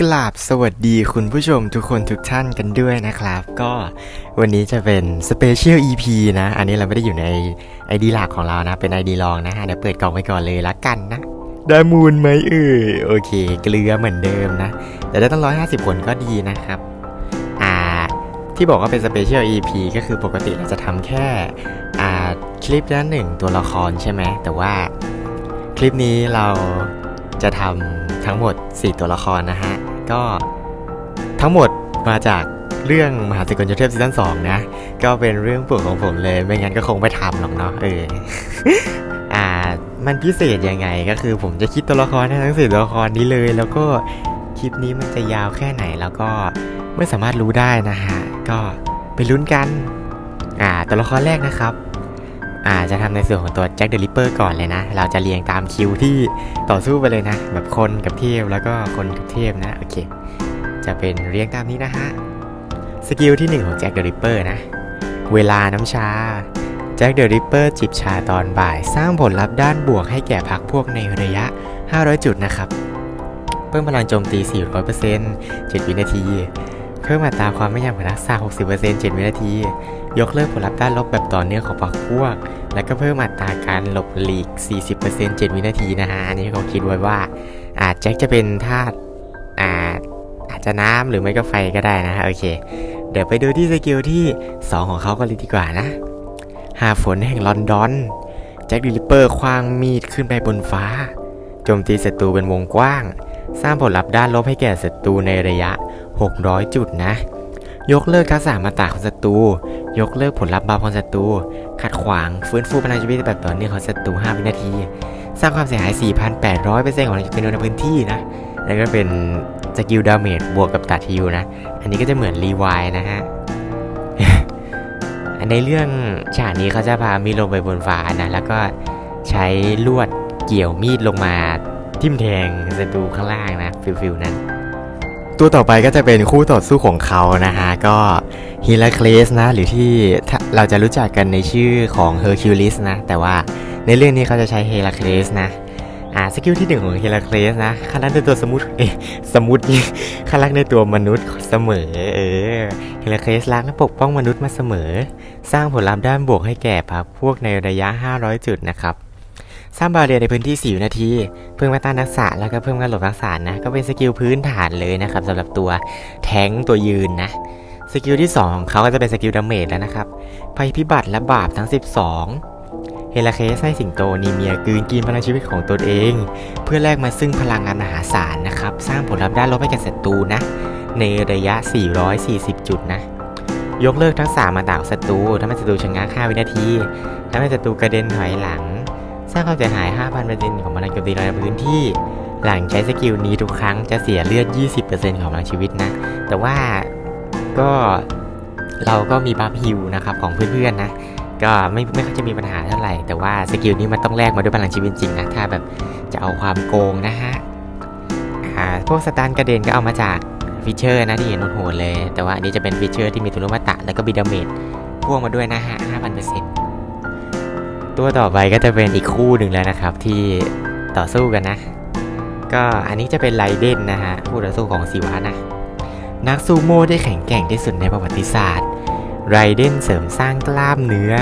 กราบสวัสดีคุณผู้ชมทุกคนทุกท่านกันด้วยนะครับ ก็วันนี้จะเป็นสเปเชียล EP นะ อันนี้เราไม่ได้อยู่ใน ID หลักของเรานะ เป็น ID รองนะฮะเดี๋ยวเปิดกล่องไปก่อนเลยละกันนะ ได้มูลไหมเอ่ยโอเค เกลือเหมือนเดิมนะ แต่ได้ตั้งร้อยห้าสิบคนก็ดีนะครับ อ่า ที่บอกว่าเป็นสเปเชียล EP ก็คือปกติเราจะทำแค่ อ่า คลิปละหนึ่งตัวละครใช่ไหมแต่ว่าคลิปนี้เราจะทำทั้งหมด 4 ตัวละครนะฮะ ก็ทั้งหมดมาจากเรื่องมหาสกลจุเทพซีซั่น2นะ ก็เป็นเรื่องปวดของผมเลย ไม่งั้นก็คงไม่ทำหรอกเนาะเอออ่า มันพิเศษยังไงก็คือผมจะคิดตัวละครทั้งสี่ตัวละครนี้เลย แล้วก็คลิปนี้มันจะยาวแค่ไหนแล้วก็ไม่สามารถรู้ได้นะฮะ ก็ไปลุ้นกัน อ่าตัวละครแรกนะครับ อ่าจะทำในส่วนของตัวแจ็คเดอะริปเปอร์ก่อนเลยนะ เราจะเรียงตามคิวที่ต่อสู้ไปเลยนะ แบบคนกับเทพแล้วก็คนกับเทพนะ โอเค จะเป็นเรียงตามนี้นะฮะ สกิลที่ 1 ของแจ็คเดอะริปเปอร์นะ เวลาน้ำชา แจ็คเดอะริปเปอร์จิบชาตอนบ่าย สร้างผลลัพธ์ด้านบวกให้แก่พักพวกในระยะ 500 จุดนะครับ เพิ่มพลังโจมตี 400% 7วินาที เพิ่มอัตราความไม่ยำของทักษะ 60% 7 วินาที ยกเลิกผลลัพธ์ด้านลบแบบต่อเนื่องของพรรคพวก แล้วก็เพิ่มอัตราการหลบหลีก 40% 7 วินาทีนะฮะ อันนี้เขาคิดไว้ว่า อาจแจ็คจะเป็นธาตุอาอาจจะน้ำหรือไม่ก็ไฟก็ได้นะฮะ โอเค เดี๋ยวไปดูที่สกิลที่ 2 ของเขากันเลยดีกว่านะ หาฝนแห่งลอนดอน แจ็คดิลิเปอร์คว้างมีดขึ้นไปบนฟ้า โจมตีศัตรูเป็นวงกว้าง สร้างผลลัพธ์ด้านลบให้แก่ศัตรูในระยะ 600 จุดนะ ยกเลิกทักษะมาตาของศัตรู ยกเลิกผลลัพธ์บาของศัตรู ขัดขวาง ฟื้นฟูพลังชีวิตแบบต่อเนื่องของศัตรู 5 วินาที สร้างความเสียหาย 4,800%ของจำนวนในพื้นที่นะ แล้วก็เป็นสกิลดาเมจบวกกับตัดฮิวนะ อันนี้ก็จะเหมือนรีไวล์นะฮะอันในเรื่องฉากนี้เขาจะพามีลงไปบนฟ้านะ แล้วก็ใช้ลวดเกี่ยวมีดลงมาทิ่มแทงศัตรูข้างล่างนะฟิลฟิลนั้น ตัวต่อไปก็จะเป็นคู่ต่อสู้ของเขานะฮะ ก็ฮิลาคลสนะ หรือที่เราจะรู้จักกันในชื่อของเฮอร์คิวลิสนะ แต่ว่าในเรื่องนี้เขาจะใช้เฮลาคลสนะอ่าสกิลที่หนึ่งของเฮลาคลสนะคันรักในตัวสมุทรเอสมุทรนี่คันรักในตัวมนุษย์เสมอเออเฮลาคลสรักและปกป้องมนุษย์มาเสมอ สร้างผลลัพธ์ด้านบวกให้แก่พรรคพวกในระยะ 500 จุดนะครับ สร้างบาเรียในพื้นที่ 4 นาที เพิ่มมาต้านทักษะแล้วก็เพิ่มการหลบทักษะนะ ก็เป็นสกิลพื้นฐานเลยนะครับสำหรับตัวแทงตัวยืนนะ สกิลที่ 2 ของเขาก็จะเป็นสกิลดาเมจแล้วนะครับ ภัยพิบัติและบาปทั้ง 12 เฮลาเคสให้สิงโตนีเมียกืนกินพลังชีวิตของตนเอง เพื่อแลกมาซึ่งพลังงานมหาศาลนะครับ สร้างผลลัพธ์ด้านลบให้แก่ศัตรูนะ ในระยะ 440 จุดนะยกเลิกทักษะมาต่างศัตรูทำให้ศัตรูชะงัก5วินาทีทำให้ศัตรูกระเด็นถอยหลัง สร้างความเสียหาย 5,000%ของพลังโจมตีในพื้นที่ หลังใช้สกิลนี้ทุกครั้งจะเสียเลือด 20%ของพลังชีวิตนะ แต่ว่าก็เราก็มีบัฟฮิวนะครับของเพื่อนๆนะ ก็ไม่ไม่ค่อยจะมีปัญหาเท่าไหร่ แต่ว่าสกิลนี้มันต้องแลกมาด้วยพลังชีวิตจริงนะถ้าแบบจะเอาความโกงนะฮะอ่าพวกสตาร์กระเด็นก็เอามาจากฟิชเชอร์นะที่เห็นโหดเลย แต่ว่าอันนี้จะเป็นฟิชเชอร์ที่มีทุนมาตะแล้วก็บิดาเมจพ่วงมาด้วยนะฮะ 5,000% ตัวต่อไปก็จะเป็นอีกคู่หนึ่งแล้วนะครับ ที่ต่อสู้กันนะ ก็อันนี้จะเป็นไลเดนนะฮะคู่ต่อสู้ของศิวะนะ นักซูโม่ที่แข็งแกร่งที่สุดในประวัติศาสตร์ไรเดนเสริมสร้างกล้ามเนื้อ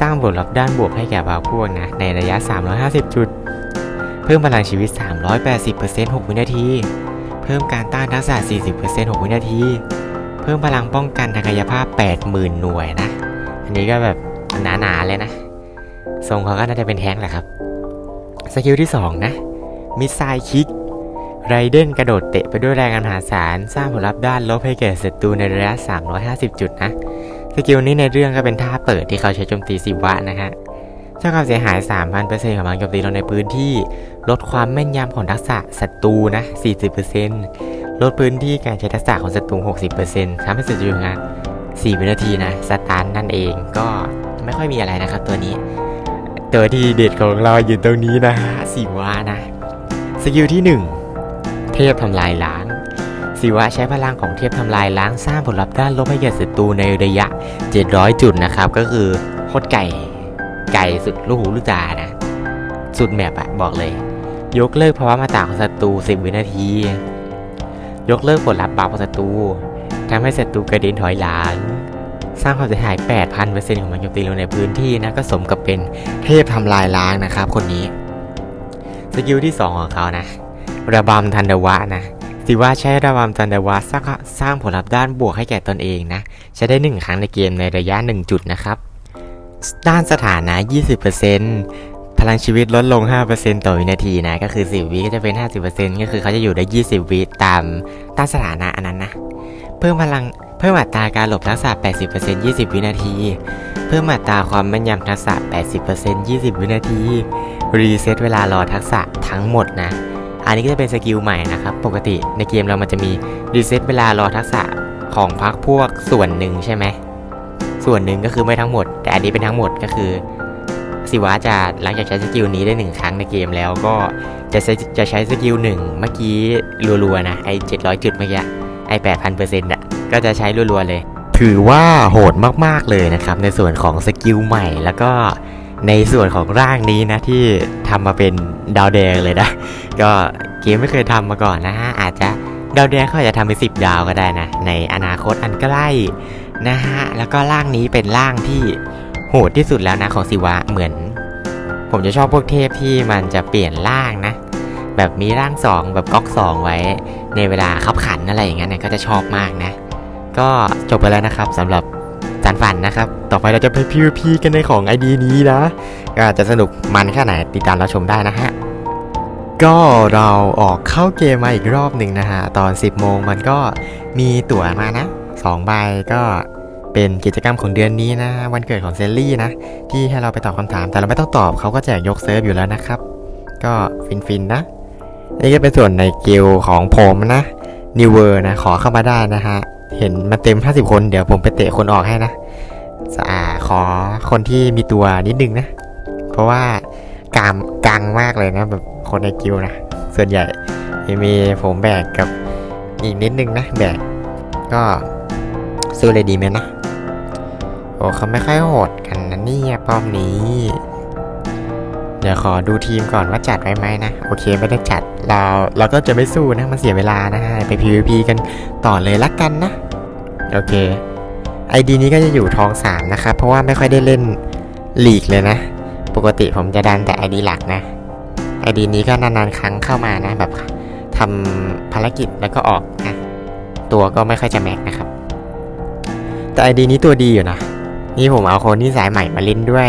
สร้างบทลับด้านบวกให้แก่บาวพวกนะ ในระยะ 350 จุด เพิ่มพลังชีวิต 380% 6 วินาที เพิ่มการต้านทักษะ 40% 6 วินาที เพิ่มพลังป้องกันทางกายภาพ 80,000 หน่วยนะ อันนี้ก็แบบหนาๆเลยนะ ทรงเขาก็น่าจะเป็นแท้งแหละครับ สกิลที่ 2 นะ มิสไซคิก ไรเดนกระโดดเตะไปด้วยแรงอันมหาศาล สร้างผลลัพธ์ด้านลบให้แก่ศัตรูในระยะ 350 จุดนะ สกิลนี้ในเรื่องก็เป็นท่าเปิดที่เขาใช้โจมตีสิวะนะฮะสร้างความเสียหาย 3,000%ของพลังโจมตีลงในพื้นที่ ลดความแม่นยำของทักษะศัตรูนะ 40%ลดพื้นที่การใช้ทักษะของศัตรู 60%ทำให้ศัตรูชะงัก4วินาทีนะ สตาร์ทนั่นเอง ก็ไม่ค่อยมีอะไรนะครับตัวนี้ ตัวที่เด็ดของเราอยู่ตรงนี้นะฮะสิวะนะ สกิลที่ 1 เทพทำลายล้างศิวะใช้พลังของเทพทำลายล้างสร้างผลลัพธ์ด้านลบให้แก่ศัตรูในระยะ 700 จุดนะครับ ก็คือโคตรไก่ ไก่สุดลูกหูลูกตานะ สุดแมปอะบอกเลย ยกเลิกภาวะมาตาของศัตรู 10 วินาที ยกเลิกผลลัพธ์บาปของศัตรูทำให้ศัตรูกระเด็นถอยหลัง สร้างความเสียหาย 8,000%ของมันโจมตีลงในพื้นที่นะก็สมกับเป็นเทพทำลายล้างนะครับ คนนี้ สกิลที่ 2 ของเขานะ ระบำทันดวะนะสิว่าใช้ระบำทันดวะสร้างสร้างผลลัพธ์ด้านบวกให้แก่ตนเองนะ ใช้ได้ 1 ครั้งในเกมในระยะ 1 จุดนะครับ ด้านสถานะ 20%พลังชีวิตลดลง 5%ต่อวินาทีนะ ก็คือ 10 วิก็จะเป็น 50%ก็คือเขาจะอยู่ได้ 20 วิตามด้านสถานะอันนั้นนะ เพิ่มพลัง เพิ่มอัตราการหลบทักษะ 80% 20 วินาที เพิ่มอัตราความแม่นยำทักษะ 80% 20 วินาที รีเซ็ตเวลารอทักษะทั้งหมดนะ อันนี้ก็จะเป็นสกิลใหม่นะครับ ปกติในเกมเรามันจะมีรีเซ็ตเวลารอทักษะของพักพวกส่วนหนึ่งใช่ไหม ส่วนหนึ่งก็คือไม่ทั้งหมด แต่อันนี้เป็นทั้งหมดก็คือ สิวะจะหลังจากใช้สกิลนี้ได้หนึ่งครั้งในเกมแล้วก็จะใช้จะใช้สกิลหนึ่งเมื่อกี้รัวๆนะไอ้700 จุดเมื่อกี้ไอ้8,000เปอร์เซ็นต์อะ ก็จะใช้รัวๆเลย ถือว่าโหดมากๆเลยนะครับ ในส่วนของสกิลใหม่แล้วก็ในส่วนของร่างนี้นะที่ทำมาเป็นดาวแดงเลยนะ ก็เกมไม่เคยทำมาก่อนนะฮะอาจจะดาวแดงเขาอาจจะทำเป็นสิบดาวก็ได้นะ ในอนาคตอันใกล้นะฮะแล้วก็ร่างนี้เป็นร่างที่โหดที่สุดแล้วนะของสิวะเหมือน ผมจะชอบพวกเทพที่มันจะเปลี่ยนร่างนะ แบบมีร่างสองแบบก๊อกสองไว้ ในเวลาขับขันอะไรอย่างเงี้ยนะก็จะชอบมากนะ ก็จบไปแล้วนะครับสำหรับจานฝันนะครับ ต่อไปเราจะไป PVP กันในของ ID นี้นะก็จะสนุกมันแค่ไหนติดตามเราชมได้นะฮะก็เราออกเข้าเกมมาอีกรอบหนึ่งนะฮะ ตอน 10 โมงมันก็มีตั๋วมานะ2ใบก็เป็นกิจกรรมของเดือนนี้นะ วันเกิดของเซลลี่นะ ที่ให้เราไปตอบคำถามแต่เราไม่ต้องตอบเขาก็แจกยกเซิร์ฟอยู่แล้วนะครับ ก็ฟินๆนะนี่ก็เป็นส่วนในกิลของผมนะนิวเวอร์นะ ขอเข้ามาได้นะฮะ เห็นมันเต็ม 50 คน เดี๋ยวผมไปเตะคนออกให้นะสะอาขอคนที่มีตัวนิดนึงนะ เพราะว่ากามกังมากเลยนะแบบคนในกิลนะ ส่วนใหญ่มีผมแบกกับอีกนิดนึงนะแบกก็ซื้อเลยดีไหมนะ โอ้เขาไม่ค่อยโหดกันนะเนี่ยป้อมนี้ เดี๋ยวขอดูทีมก่อนว่าจัดไว้ไหมนะ โอเคไม่ได้จัดเราเราก็จะไม่สู้นะมันเสียเวลานะฮะไป PVP กันต่อเลยละกันนะ โอเค ID นี้ก็จะอยู่ทองสามนะครับ เพราะว่าไม่ค่อยได้เล่นลีกเลยนะ ปกติผมจะดันแต่ ID หลักนะ ID นี้ก็นานๆครั้งเข้ามานะแบบทำภารกิจแล้วก็ออกนะตัวก็ไม่ค่อยจะแม็กนะครับ แต่ ID นี้ตัวดีอยู่นะ นี่ผมเอาคนที่สายใหม่มาเล่นด้วย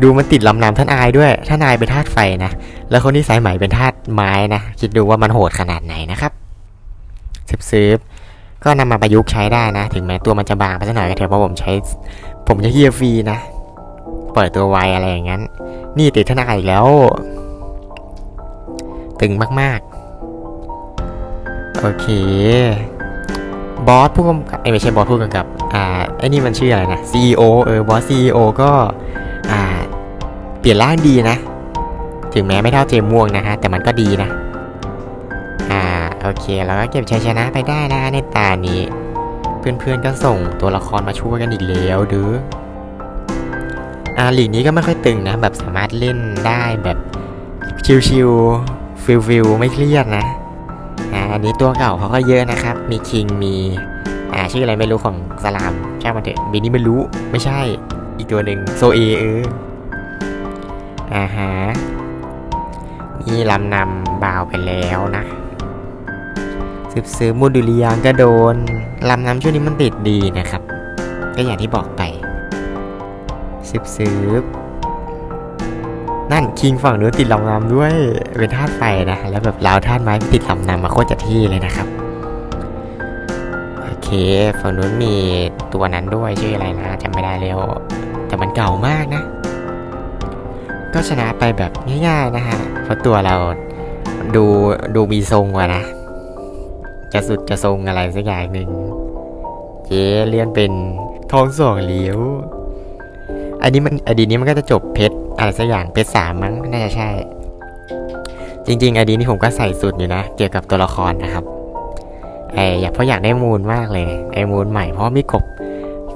ดูมันติดลำนำท่านอายด้วย ท่านอายเป็นธาตุไฟนะ แล้วคนที่สายใหมเป็นธาตุไม้นะ คิดดูว่ามันโหดขนาดไหนนะครับซื้อๆก็นำมาประยุกต์ใช้ได้นะ ถึงแม้ตัวมันจะบางไปสักหน่อยก็เถอะเพราะผมใช้ ผมจะเฮียฟรีนะเปิดตัวไวอะไรอย่างนั้น นี่ติดท่านอายอีกแล้ว ตึงมากๆ โอเค บอสผู้กำกับเอ้ยไม่ใช่บอสผู้กำกับ อ่าไอ้นี่มันชื่ออะไรนะ CEO เออ บอส CEO ก็ เปลี่ยนร่างดีนะ ถึงแม้ไม่เท่าเจมม่วงนะฮะ แต่มันก็ดีนะ อ่า โอเค แล้วก็เก็บชัยชนะไปได้นะในตานี้ เพื่อนๆก็ส่งตัวละครมาช่วยกันอีกแล้วเด้ออ่าลีกนี้ก็ไม่ค่อยตึงนะ แบบสามารถเล่นได้แบบชิวๆฟิลๆไม่เครียดนะอ่าอันนี้ตัวเก่าเขาก็เยอะนะครับ มีคิงมีอ่าชื่ออะไรไม่รู้ของสลามช่างมันเถอะบินี่ไม่รู้ไม่ใช่อีกตัวหนึ่งโซเอเออ อ่าฮะมีลำนำบ่าวไปแล้วนะสืบซื้อมูดุลิยางก็โดนลำนำช่วงนี้มันติดดีนะครับ ก็อย่างที่บอกไปสืบซื้อนั่นคิงฝั่งนู้นติดลำนำด้วยเป็นธาตุไฟนะ แล้วแบบลาวธาตุไม้ติดลำนำมาโคตรจะที่เลยนะครับโอเคฝั่งนู้นมีตัวนั้นด้วยชื่ออะไรนะจำไม่ได้แล้ว แต่มันเก่ามากนะ ก็ชนะไปแบบง่ายๆนะฮะ เพราะตัวเราดูดูมีทรงกว่านะ จะสุดจะทรงอะไรสักอย่างหนึ่งเจ๊เลื่อนเป็นทองสองเหลียวอันนี้มันอดีตนี้มันก็จะจบเพชรอะไรสักอย่างเพชรสามมั้งน่าจะใช่ จริง ๆ อดีตนี้ผมก็ใส่สุดอยู่นะ เกี่ยวกับตัวละครนะครับไออยากเพราะอยากได้มูลมากเลยไอมูลใหม่เพราะมีกบ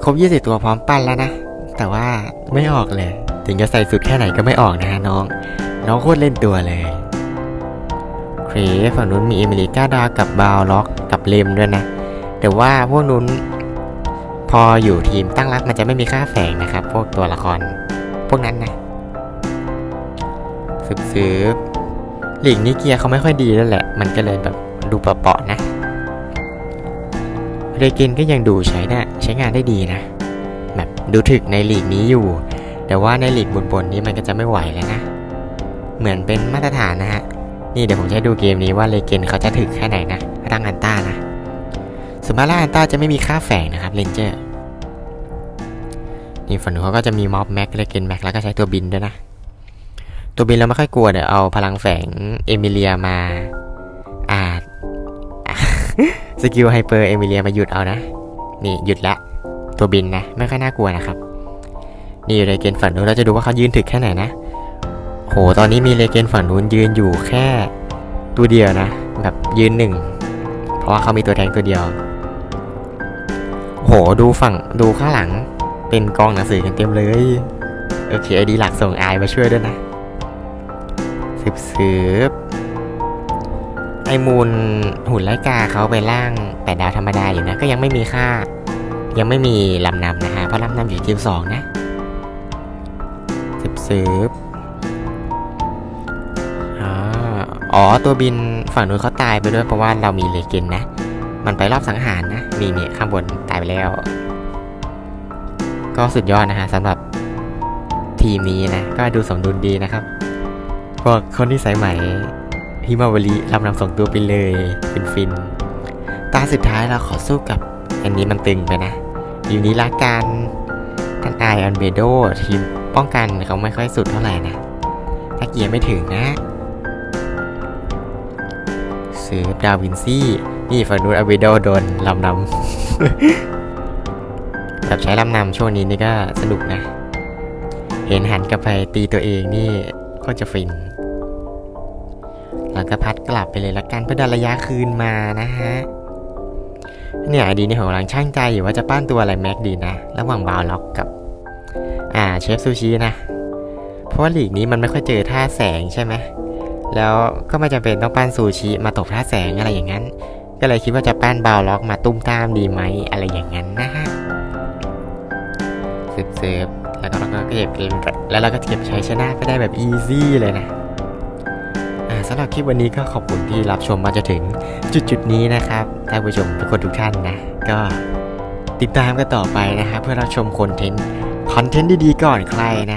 ครบยี่สิบตัวพร้อมปั้นแล้วนะ แต่ว่าไม่ออกเลย ถึงจะใส่สุดแค่ไหนก็ไม่ออกนะฮะน้อง น้องโคตรเล่นตัวเลยใครฝั่งนู้นมีเอมิลิกาดากับบาวล็อกกับเลมด้วยนะ แต่ว่าพวกนู้นพออยู่ทีมตั้งรับมันจะไม่มีค่าแฝงนะครับ พวกตัวละคร พวกนั้นนะสืบสืบหลีกนี้เกียร์เขาไม่ค่อยดีแล้วแหละ มันก็เลยแบบดูเปาะๆนะ เรเกนก็ยังดูใช้ได้ใช้งานได้ดีนะ แบบดูถึกในหลีกนี้อยู่ แต่ว่าในหลีกบนๆนี้มันก็จะไม่ไหวแล้วนะ เหมือนเป็นมาตรฐานนะฮะ นี่เดี๋ยวผมจะดูเกมนี้ว่าเลเกนเขาจะถึกแค่ไหนนะร่างอันต้านะสมาร่าอันต้าจะไม่มีค่าแฝงนะครับเลนเจอร์นี่ฝั่งนู้นเขาก็จะมีม็อบแม็กเลเกนแม็กแล้วก็ใช้ตัวบินด้วยนะ ตัวบินเราไม่ค่อยกลัวเดี๋ยวเอาพลังแฝงเอมิเลียมาอ่าสกิลไฮเปอร์เอมิเลียมาหยุดเอานะ นี่หยุดละ ตัวบินนะ ไม่ค่อยน่ากลัวนะครับ นี่เลเกนฝั่งนู้นเราจะดูว่าเขายืนถึกแค่ไหนนะ โห ตอนนี้มีเลเกนฝั่งนู้นยืนอยู่แค่ตัวเดียวนะ แบบยืนหนึ่ง เพราะว่าเขามีตัวแทงตัวเดียว โห ดูฝั่งดูข้างหลัง เป็นกองหนังสือกันเต็มเลย โอเคไอดีหลักส่งไอมาช่วยด้วยนะสืบสืบไอมูลหุ่นไลกาเขาไปล่างแปดดาวธรรมดาอยู่นะ ก็ยังไม่มีค่า ยังไม่มีลำนำนะฮะเพราะลำนำอยู่ที่สองนะ สืบสืบอาอ๋อตัวบินฝั่งนู้นเขาตายไปด้วยเพราะว่าเรามีเลเกนนะ มันไปรอบสังหารนะนี่นี่ข้างบนตายไปแล้ว ก็สุดยอดนะฮะสำหรับทีมนี้นะ ก็ดูสมดุลดีนะครับพวกคนที่ใส่ใหม่ฮิมาวารีลำนำส่งตัวไปเลยฟินฟิน ตาสุดท้ายเราขอสู้กับอันนี้มันตึงไปนะอยู่นี้ละกันท่านไออันเบโดทีม ป้องกันเขาไม่ค่อยสุดเท่าไหร่นะ ถ้าเกียร์ไม่ถึงนะซื้อดาวินซี่ นี่ฝั่งนู้นอเวโดโดนลำนำแบบใช้ลำนำช่วงนี้นี่ก็สนุกนะ เห็นหันกลับไปตีตัวเองนี่ก็จะฟิน แล้วก็พัดกลับไปเลยละกันเพื่อดันระยะคืนมานะฮะ เนี่ยไอดีนี่ผมกำลังช่างใจอยู่ว่าจะปั้นตัวอะไรแม็กดีนะ ระหว่างบาวล็อกกับ อ่าเชฟซูชินะ เพราะว่าหลีกนี้มันไม่ค่อยเจอท่าแสงใช่ไหมแล้วก็ไม่จำเป็นต้องปั้นซูชิมาตบท่าแสงอะไรอย่างนั้น ก็เลยคิดว่าจะปั้นบาวล็อกมาตุ้มตามดีไหมอะไรอย่างนั้นนะฮะเซิร์ฟแล้วก็เราก็เก็บแล้วเราก็เก็บใชัยชนะไปได้แบบอีซี่เลยนะสำหรับคลิปวันนี้ก็ขอบคุณที่รับชมมาจนถึงจุดจุดๆนี้นะครับท่านผู้ชมทุกคนทุกท่านนะ ก็ติดตามกันต่อไปนะครับเพื่อรับชมคอนเทนต์ คอนเทนต์ดีๆก่อนใครนะ